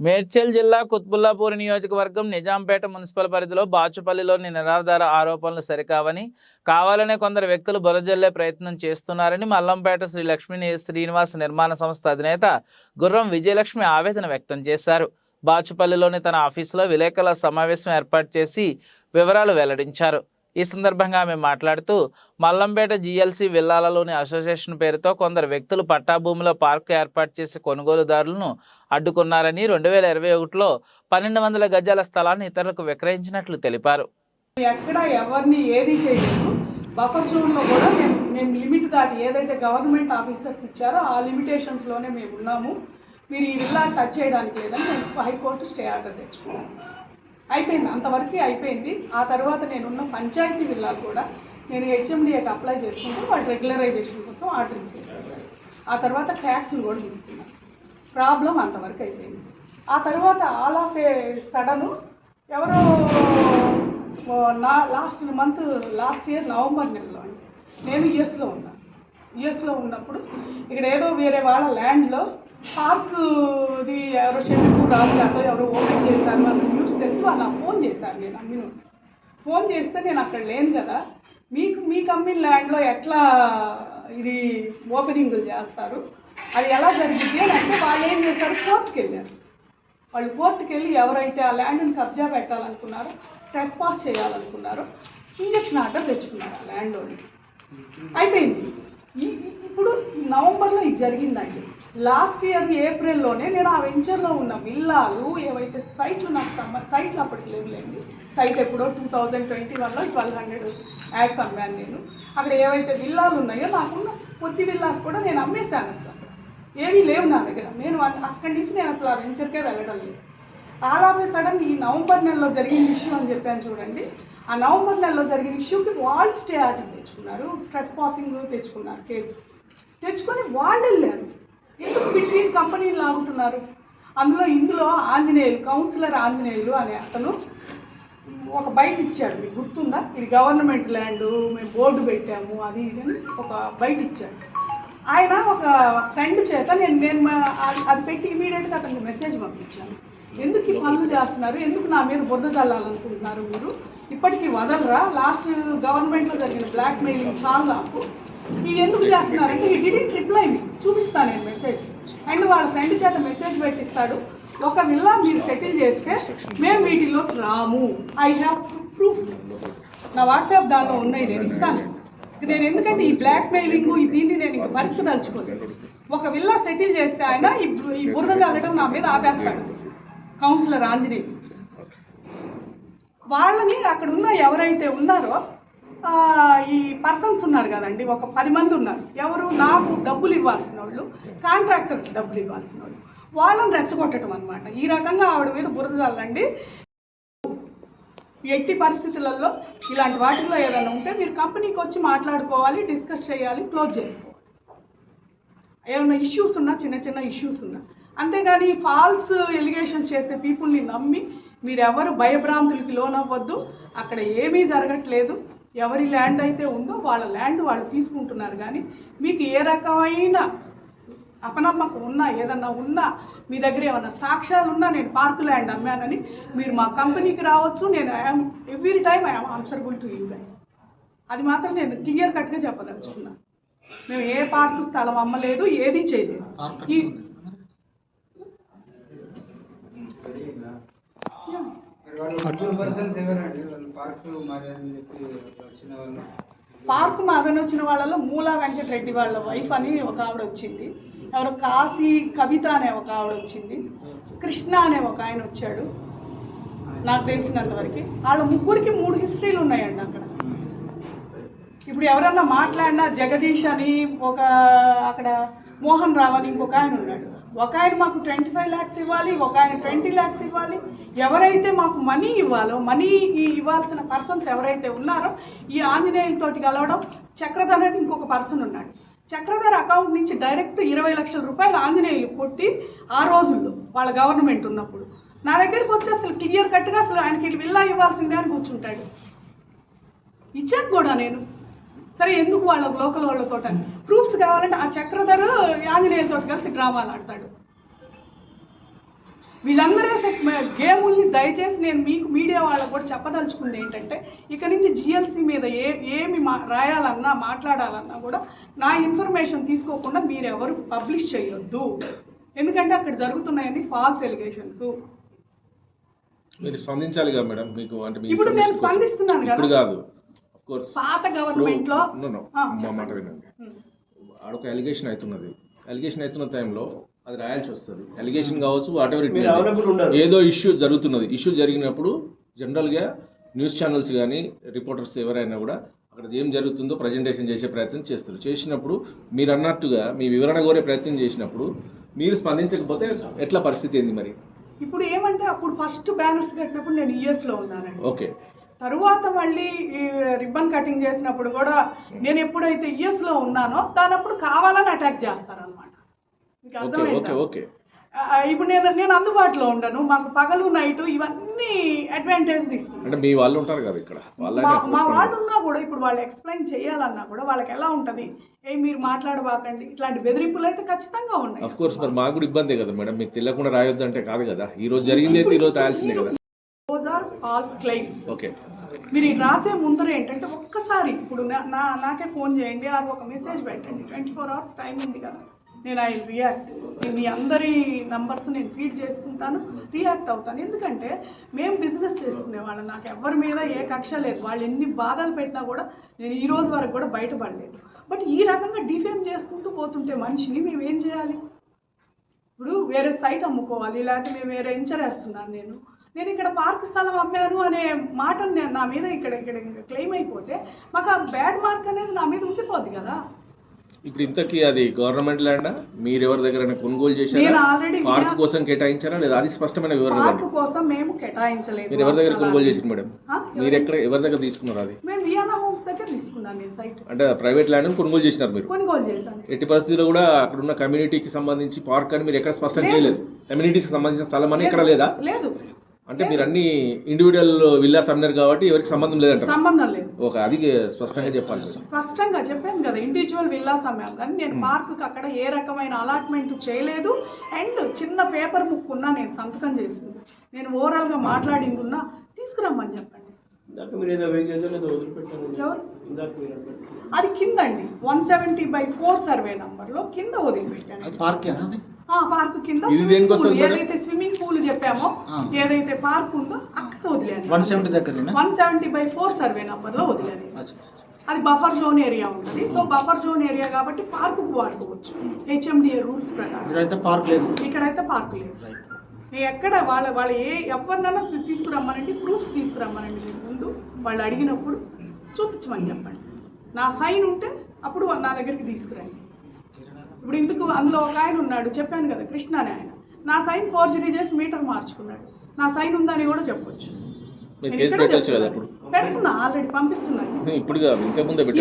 మేడ్చల్ జిల్లా కుత్బుల్లాపూర్ నియోజకవర్గం నిజాంపేట మున్సిపల్ పరిధిలో బాచుపల్లిలోని నిరాధార ఆరోపణలు సరికావని కావాలనే కొందరు వ్యక్తులు బురజల్లే ప్రయత్నం చేస్తున్నారని మల్లంపేట శ్రీ లక్ష్మీ శ్రీనివాస నిర్మాణ సంస్థ అధినేత గుర్రం విజయలక్ష్మి ఆవేదన వ్యక్తం చేశారు. బాచుపల్లిలోని తన ఆఫీసులో విలేకరుల సమావేశం ఏర్పాటు చేసి వివరాలు వెల్లడించారు. ఈ సందర్భంగా ఆమె మాట్లాడుతూ మల్లంపేట జిఎల్సి విల్లాలలోని అసోసియేషన్ పేరుతో కొందరు వ్యక్తులు పట్టాభూమిలో పార్కు ఏర్పాటు చేసే కొనుగోలుదారులను అడ్డుకున్నారని రెండు వేల ఇరవై ఒకటిలో పన్నెండు వందల గజాల స్థలాన్ని ఇతరులకు విక్రయించినట్లు తెలిపారు. ఎక్కడ ఎవరిని ఏది చేయలేదు. బఫర్ జోన్లో కూడా మేము మేము లిమిట్ దాటి ఏదైతే గవర్నమెంట్ ఆఫీసర్స్ ఇచ్చారో ఆ లిమిటేషన్స్లోనే మేము ఉన్నాము. మీరు ఈ విల్లా టచ్ చేయడానికి లేదని మేము హైకోర్టు స్టే ఆర్డర్ తెచ్చుకున్నాము. అయిపోయింది అంతవరకు అయిపోయింది. ఆ తర్వాత నేనున్న పంచాయతీ విల్లా కూడా నేను హెచ్ఎండిఏకి అప్లై చేసుకుంటే వాళ్ళు రెగ్యులరైజేషన్ కోసం ఆర్డర్ ఇచ్చేసారు ఆ తర్వాత ట్యాక్స్లు కూడా తీసుకున్నాను. ప్రాబ్లం అంతవరకు అయిపోయింది. ఆ తర్వాత ఆల్ ఆఫ్ ఏ సడను ఎవరో నా last month last year November నెలలో అండి నేను యుఎస్లో ఉన్నాను యుఎస్లో ఉన్నప్పుడు ఇక్కడ ఏదో వేరే వాళ్ళ ల్యాండ్లో పార్కుది ఎవరో చెట్టు రాజాలో ఎవరో ఓపెన్ చేశారు అని తెలిసి వాళ్ళు ఫోన్ చేశారు నేను అమ్మిన ఫోన్ చేస్తే నేను అక్కడ లేను కదా మీకు మీకు అమ్మిన ల్యాండ్లో ఎట్లా ఇది ఓపెనింగ్లు చేస్తారు? అది ఎలా జరిగింది అని అంటే వాళ్ళు ఏం చేశారు? కోర్టుకి వెళ్ళారు. వాళ్ళు కోర్టుకి వెళ్ళి ఎవరైతే ఆ ల్యాండ్ని కబ్జా పెట్టాలనుకున్నారో ట్రెస్పాస్ చేయాలనుకున్నారో ఇంజక్షన్ ఆర్డర్ తెచ్చుకున్నారు ఆ ల్యాండ్లోని అయిపోయింది. ఇప్పుడు నవంబర్లో ఇది జరిగిందండి. లాస్ట్ ఇయర్ ఏప్రిల్లోనే నేను ఆ వెంచర్లో ఉన్న విల్లాలు ఏవైతే సైట్లు నాకు సంబ సైట్లు అప్పటికి లేవులేండి సైట్ ఎప్పుడో టూ థౌజండ్ ట్వంటీ వన్లో ట్వెల్వ్ హండ్రెడ్ యాడ్స్ అమ్మాను నేను. అక్కడ ఏవైతే విల్లాలు ఉన్నాయో నాకున్న కొద్ది విల్లాస్ కూడా నేను అమ్మేశాను అసలు. ఏమీ లేవు నా దగ్గర. నేను అక్కడి నుంచి నేను అసలు ఆ వెంచర్కే వెళ్ళడం లేదు. ఆల్ ఆఫ్ ఏ సడన్ ఈ నవంబర్ నెలలో జరిగిన ఇష్యూ అని చెప్పాను చూడండి. ఆ నవంబర్ నెలలో జరిగిన ఇష్యూకి వాళ్ళు స్టే ఆర్డర్ తెచ్చుకున్నారు. ట్రెస్ పాసింగ్ తెచ్చుకున్నారు కేసు. తెచ్చుకొని వాళ్ళు వెళ్ళారు. ఎందుకు బిట్వీన్ కంపెనీలు లాగుతున్నారు? అందులో ఇందులో ఆంజనేయులు కౌన్సిలర్ ఆంజనేయులు అనే అతను ఒక బయట ఇచ్చాడు. మీకు గుర్తుందా? ఇది గవర్నమెంట్ ల్యాండ్ మేము బోర్డు పెట్టాము అది ఇది అని ఒక బయట ఇచ్చాడు. ఆయన ఒక ఫ్రెండ్ చేత నేను నేను మా- అది- అది పెట్టి ఇమీడియట్గా అతనికి మెసేజ్ పంపించాను. ఎందుకు ఈ పనులు చేస్తున్నారు? ఎందుకు నా మీద బురద చల్లాలనుకుంటున్నారు మీరు? ఇప్పటికీ వదలరా? లాస్ట్ గవర్నమెంట్లో జరిగిన బ్లాక్ మెయిలింగ్ చాలా నాకు ఇది ఎందుకు చేస్తున్నారంటే ఈ డిడెంట్ రిప్లై మీ చూపిస్తాను నేను మెసేజ్. అండ్ వాళ్ళ ఫ్రెండ్ చేత మెసేజ్ పెట్టిస్తాడు. ఒక విల్లా మీరు సెటిల్ చేస్తే మేము వీటిలోకి రాము. ఐ హ్యావ్ ప్రూఫ్స్ నా వాట్సాప్ దానిలో ఉన్నాయి నేను ఇస్తాను. నేను ఎందుకంటే ఈ బ్లాక్ మెయిలింగ్ ఈ దీన్ని నేను ఇంక భరించదలుచుకోలేదు ఒక విల్లా సెటిల్ చేస్తే ఆయన ఈ ఈ బురద చల్లడం నా మీద ఆపేస్తాడు. కౌన్సిలర్ ఆంజనేయ వాళ్ళని అక్కడ ఉన్న ఎవరైతే ఉన్నారో ఈ పర్సన్స్ ఉన్నారు కదండి ఒక పది మంది ఉన్నారు. ఎవరు? నాకు డబ్బులు ఇవ్వాల్సిన వాళ్ళు కాంట్రాక్టర్కి డబ్బులు ఇవ్వాల్సిన వాళ్ళు. వాళ్ళని రెచ్చగొట్టడం అనమాట ఈ రకంగా ఆవిడ మీద బురద చల్లండి ఎట్టి పరిస్థితులలో ఇలాంటి వాటిల్లో ఏదైనా ఉంటే మీరు కంపెనీకి వచ్చి మాట్లాడుకోవాలి డిస్కస్ చేయాలి క్లోజ్ చేసుకోవాలి. ఏమైనా ఇష్యూస్ ఉన్నా చిన్న చిన్న ఇష్యూస్ ఉన్నా. అంతేగాని ఫాల్స్ ఎలిగేషన్ చేసే పీపుల్ని నమ్మి మీరెవరు భయభ్రాంతులకి లోనవ్వద్దు. అక్కడ ఏమీ జరగట్లేదు. ఎవరి ల్యాండ్ అయితే ఉందో వాళ్ళ ల్యాండ్ వాళ్ళు తీసుకుంటున్నారు. కానీ మీకు ఏ రకమైన అపనమ్మకం ఉన్నా ఏదన్నా ఉన్నా మీ దగ్గర ఏమన్నా సాక్ష్యాలు ఉన్నా నేను పార్క్ ల్యాండ్ అమ్మానని మీరు మా కంపెనీకి రావచ్చు. నేను I'm every time I'm answerable to you guys. అది మాత్రం నేను క్లియర్ కట్గా చెప్పదలుచుకున్నా. మేము ఏ పార్కు స్థలం అమ్మలేదు ఏది చేయలేదు. ఈ పర్సన్స్ ఎవరండి? పార్క్ మరి వచ్చిన మాదని వచ్చిన వాళ్ళలో మూలా వెంకటరెడ్డి వాళ్ళ వైఫ్ అని ఒక ఆవిడ వచ్చింది. ఎవరో కాశీ కవిత అనే ఒక ఆవిడ వచ్చింది. కృష్ణ అనే ఒక ఆయన వచ్చాడు. నాకు తెలిసినంత వరకు. వాళ్ళ ముగ్గురికి మూడు హిస్టరీలు ఉన్నాయండి అక్కడ. ఇప్పుడు ఎవరన్నా మాట్లాడినా జగదీష్ అని ఒక అక్కడ మోహన్ రావు అని ఇంకొక ఆయన ఉన్నాడు. ఒక ఆయన మాకు ట్వంటీ ఫైవ్ ల్యాక్స్ ఇవ్వాలి ఒక ఆయన ట్వంటీ ల్యాక్స్ ఇవ్వాలి. ఎవరైతే మాకు మనీ ఇవ్వాలో మనీ ఇవ్వాల్సిన పర్సన్స్ ఎవరైతే ఉన్నారో ఈ ఆంజనేయులతోటి కలవడం చక్రధర్ అని ఇంకొక పర్సన్ ఉన్నాడు. చక్రధర్ అకౌంట్ నుంచి డైరెక్ట్ ఇరవై లక్షల రూపాయలు ఆంజనేయులు కొట్టి ఆ రోజుల్లో వాళ్ళ గవర్నమెంట్ ఉన్నప్పుడు. నా దగ్గరికి వచ్చి అసలు క్లియర్ కట్గా అసలు ఆయనకి విల్లా ఇవ్వాల్సిందే అని కూర్చుంటాడు. ఇచ్చాను కూడా నేను. సరే ఎందుకు వాళ్ళ లోకల్ వాళ్ళతో ప్రూఫ్స్ కావాలంటే ఆ చక్రధర్ ఆంజనేయులతో కలిసి డ్రామాలు ఆడతాడు. వీళ్ళందరూ గేముల్ని దయచేసి నేను మీకు మీడియా వాళ్ళకు కూడా చెప్పదలుచుకుంది ఏంటంటే ఇక నుంచి జిఎల్సీ మీద ఏ ఏమి మా రాయాలన్నా మాట్లాడాలన్నా కూడా నా ఇన్ఫర్మేషన్ తీసుకోకుండా మీరు ఎవరు పబ్లిష్ చేయొద్దు. ఎందుకంటే అక్కడ జరుగుతున్నాయని ఫాల్స్ ఎలిగేషన్స్. మీరు స్పందించాలిగా మేడం మీకు? అంటే ఇప్పుడు నేను. స్పందిస్తున్నాను కదా. ఇప్పుడు కాదు. కోర్స్. పాత గవర్నమెంట్లో మాట. వినండి. ఆడొక ఎలిగేషన్ అవుతున్నది ఎలిగేషన్ అవుతున్న టైంలో అది రాయాల్సి వస్తుంది. ఎలిగేషన్ కావచ్చు వాట్ ఎవర్ ఉండరు. ఏదో ఇష్యూ జరుగుతున్నది. ఇష్యూ జరిగినప్పుడు జనరల్గా న్యూస్ ఛానల్స్ కానీ రిపోర్టర్స్ ఎవరైనా కూడా అక్కడ ఏం జరుగుతుందో ప్రజెంటేషన్ చేసే ప్రయత్నం చేస్తారు. చేసినప్పుడు మీరు అన్నట్టుగా మీ వివరణ కోరే ప్రయత్నం చేసినప్పుడు మీరు స్పందించకపోతే ఎట్లా పరిస్థితి ఏంది మరి? ఇప్పుడు ఏమంటే అప్పుడు ఫస్ట్ బ్యానర్స్ కట్టినప్పుడు నేను యుఎస్లో ఉన్నానండి. ఓకే తరువాత మళ్ళీ రిబ్బన్ కటింగ్ చేసినప్పుడు కూడా నేను ఎప్పుడైతే ఇయర్స్లో ఉన్నానో దానప్పుడు కావాలని అటాక్ చేస్తారనమాట మీకు ఇప్పుడు నేను నేను అందుబాటులో ఉండను. మాకు పగలు నైట్ ఇవన్నీ అడ్వాంటేజ్ తీసుకుంటాను వాళ్ళు ఉంటారు కదా ఇక్కడ. మా వాళ్ళు ఉన్నా కూడా ఇప్పుడు వాళ్ళు ఎక్స్ప్లెయిన్ చేయాలన్నా కూడా వాళ్ళకి ఎలా ఉంటుంది? ఏ మీరు మాట్లాడబాకండి. ఇట్లాంటి బెదిరింపులు అయితే ఖచ్చితంగా ఉన్నాయి. మాకు కూడా ఇబ్బంది కదా మేడం. మీకు తెలియకుండా రాయొద్దు అంటే కాదు కదా. ఈ రోజు జరిగింది అయితే ఈ రోజు రాయాల్సిందే కదా. ఫాల్స్ క్లెయిమ్స్ ఓకే మీరు రాసే ముందర ఏంటంటే ఒక్కసారి ఇప్పుడు నా నాకే ఫోన్ చేయండి ఆర్ ఒక మెసేజ్ పెట్టండి. ట్వంటీ ఫోర్ అవర్స్ టైం ఉంది కదా. నేను ఐ రియాక్ట్ నేను మీ అందరి నంబర్స్ నేను ఫీడ్ చేసుకుంటాను రియాక్ట్ అవుతాను. ఎందుకంటే మేము బిజినెస్ చేసుకునే వాళ్ళం. నాకు ఎవరి మీద ఏ కక్ష లేదు. వాళ్ళు ఎన్ని బాధలు పెట్టినా కూడా నేను ఈ రోజు వరకు కూడా బయటపడలేదు. బట్ ఈ రకంగా డిఫేమ్ చేసుకుంటూ పోతుంటే మనిషిని మేము ఏం చేయాలి? ఇప్పుడు వేరే సైట్ అమ్ముకోవాలి లేకపోతే మేము వేరే ఎంచర్ వేస్తున్నాను నేను. నేను ఇక్కడ పార్క్ స్థలం అమ్మాను అనే మాటను నేను నా మీద ఇక్కడ ఇక్కడ ఇంకా క్లెయిమ్ అయిపోతే మాకు ఆ బ్యాడ్ మార్క్ అనేది నా మీద ఉండిపోద్ది కదా. ఇప్పుడు ఇంతకీ అది గవర్నమెంట్ ల్యాండా మీరు ఎవరి దగ్గర కొనుగోలు నేను చేశారా ఆల్రెడీ పార్క్ కోసం కేటాయించారా? లేదా అది స్పష్టమైన వివరణ పార్క్ ఇవ్వండి. కోసం మేము కేటాయించలేదు. మీరు ఎవరి దగ్గర కొనుగోలు. చేశారు మేడం? ఆ? మీరు ఎక్కడ ఎవరి దగ్గర తీసుకున్నారు అది? మేము వియానా హోమ్స్ దగ్గర తీసుకున్నాను నేను సైట్ అంటే ప్రైవేట్ ల్యాండ్ కొనుగోలు చేసినారు మీరు? కొనుగోలు చేశాను. ఎట్టి పరిస్థితుల్లో కూడా అక్కడ ఉన్న కమ్యూనిటీకి సంబంధించి పార్క్ అని మీరు ఎక్కడ స్పష్టం చేయలేదు. కమ్యూనిటీకి సంబంధించిన స్థలం అని ఇక్కడ లేదా? లేదు. అంటే మీరు అన్ని ఇండివిజువల్ విల్లాస్ అన్నారు కాబట్టి ఎవరికి సంబంధం లేదంటారు? సంబంధం లేదు. ఒక అది స్పష్టంగా చెప్పాలి. స్పష్టంగా చెప్పాను కదా ఇండివిజువల్ విల్లాస్ అమ్మాం కానీ నేను పార్కుకి అక్కడ ఏ రకమైన అలాట్మెంట్ చేయలేదు. అండ్ చిన్న పేపర్ ముక్కు ఉన్నా నేను సంతకం చేసింది. నేను ఓవరాల్గా మాట్లాడింది ఉన్నా తీసుకురమ్మని చెప్పండి. అది కింద అండి one seventy by four survey నంబర్లో కింద వదిలిపెట్టాను. అది పార్కేనా అది? ఆ పార్క్ కింద ఇది? ఏదైతే స్విమ్మింగ్ పూల్ చెప్పామో. ఏదైతే పార్క్ ఉందో అక్కడ వదిలేను వన్ సెవెంటీ దగ్గరేనా one seventy by four survey నంబర్లో వదిలేను అచ్చా. అది బఫర్ జోన్ ఏరియా ఉంటుంది. సో బఫర్ జోన్ ఏరియా కాబట్టి పార్కుకు వాడుకోవచ్చు. హెచ్ఎండిఏ రూల్స్ ప్రకారం. పార్క్ లేదు. ఇక్కడైతే పార్క్ లేదు. ఎక్కడ వాళ్ళ వాళ్ళ ఏ ఎవరినైనా తీసుకురమ్మనండి ప్రూఫ్స్ తీసుకురమ్మనండి ముందు. వాళ్ళు అడిగినప్పుడు చూపించమని చెప్పండి. నా సైన్ ఉంటే అప్పుడు నా దగ్గరికి తీసుకురండి. ఇప్పుడు ఇందుకు అందులో ఒక ఆయన ఉన్నాడు చెప్పాను కదా కృష్ణ అని ఆయన. నా సైన్ ఫోర్జరీ చేసి మీటర్ మార్చుకున్నాడు. నా సైన్ ఉందని కూడా చెప్పొచ్చు. పెడుతున్నా ఆల్రెడీ పంపిస్తున్నాను ఇప్పుడు